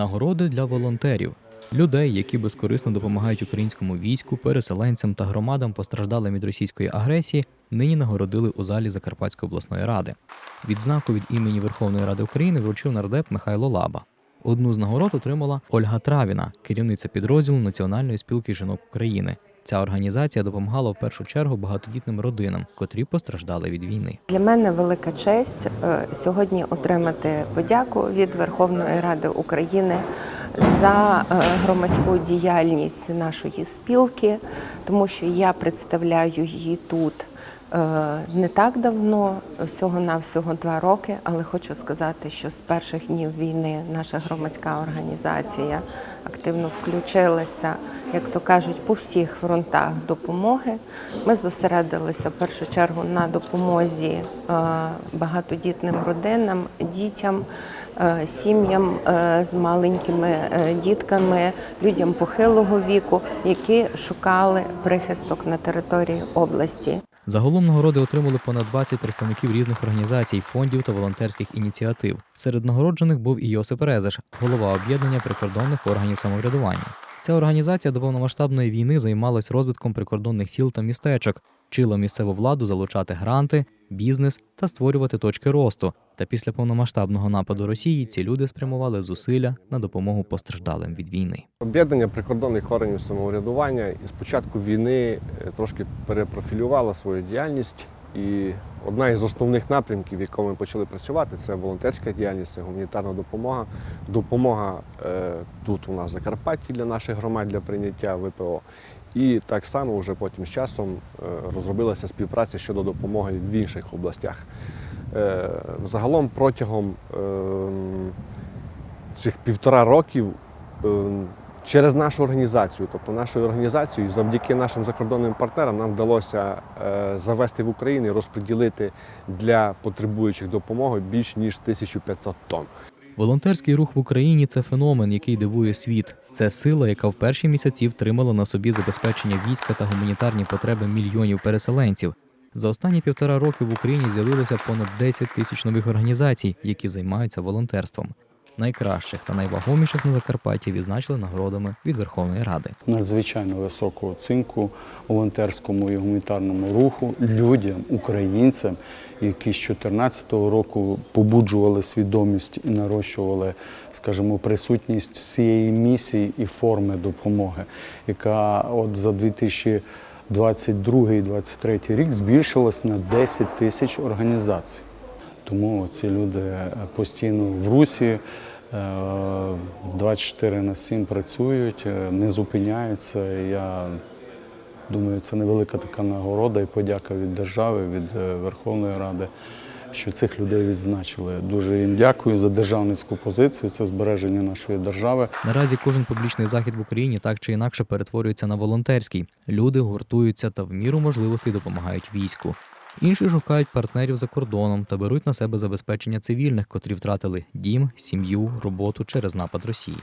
Нагороди для волонтерів. Людей, які безкорисно допомагають українському війську, переселенцям та громадам, постраждалим від російської агресії, нині нагородили у залі Закарпатської обласної ради. Відзнаку від імені Верховної Ради України вручив нардеп Михайло Лаба. Одну з нагород отримала Ольга Травіна, керівниця підрозділу Національної спілки жінок України. Ця організація допомагала в першу чергу багатодітним родинам, котрі постраждали від війни. Для мене велика честь е, сьогодні отримати подяку від Верховної Ради України за е, громадську діяльність нашої спілки, тому що я представляю її тут е, не так давно, всього-навсього два роки, але хочу сказати, що з перших днів війни наша громадська організація активно включилася, як то кажуть, по всіх фронтах допомоги. Ми зосередилися в першу чергу на допомозі е, багатодітним родинам, дітям, е, сім'ям е, з маленькими дітками, людям похилого віку, які шукали прихисток на території області. Загалом нагороди отримали понад 20 представників різних організацій, фондів та волонтерських ініціатив. Серед нагороджених був і Йосип Резеш, голова об'єднання прикордонних органів самоврядування. Ця організація до повномасштабної війни займалась розвитком прикордонних сіл та містечок, вчила місцеву владу залучати гранти, бізнес та створювати точки росту. Та після повномасштабного нападу Росії ці люди спрямували зусилля на допомогу постраждалим від війни. Об'єднання прикордонних органів самоврядування із початку війни е, трошки перепрофілювало свою діяльність. І одна із основних напрямків, в якому ми почали працювати, це волонтерська діяльність, це гуманітарна допомога. Допомога е, тут у нас в Закарпатті для наших громад для прийняття ВПО. І так само вже потім з часом е, розробилася співпраця щодо допомоги в інших областях. Е, загалом протягом е, цих півтора років е, через нашу організацію, тобто нашою організацією, завдяки нашим закордонним партнерам, нам вдалося е, завести в Україну і розподілити для потребуючих допомоги більш ніж 1500 тонн. Волонтерський рух в Україні це феномен, який дивує світ. Це сила, яка в перші місяці втримала на собі забезпечення війська та гуманітарні потреби мільйонів переселенців. За останні півтора роки в Україні з'явилося понад 10 тисяч нових організацій, які займаються волонтерством. Найкращих та найвагоміших на Закарпатті відзначили нагородами від Верховної Ради. надзвичайно високу оцінку волонтерському і гуманітарному руху людям, українцям, які з 2014 року побуджували свідомість і нарощували, скажімо, присутність цієї місії і форми допомоги, яка от за 2022-2023 рік збільшилась на 10 тисяч організацій. Тому ці люди постійно в русі, 24 на 7 працюють, е, не зупиняються. Я думаю, це невелика така нагорода і подяка від держави, від е, Верховної Ради, що цих людей відзначили. Дуже їм дякую за державницьку позицію, це збереження нашої держави. Наразі кожен публічний захід в Україні так чи інакше перетворюється на волонтерський. Люди гуртуються та в міру можливостей допомагають війську. Інші шукають партнерів за кордоном та беруть на себе забезпечення цивільних, котрі втратили дім, сім'ю, роботу через напад Росії.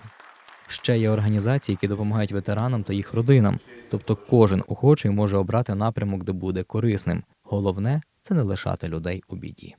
Ще є організації, які допомагають ветеранам та їх родинам. Тобто кожен охочий може обрати напрямок, де буде корисним. Головне це не лишати людей у біді.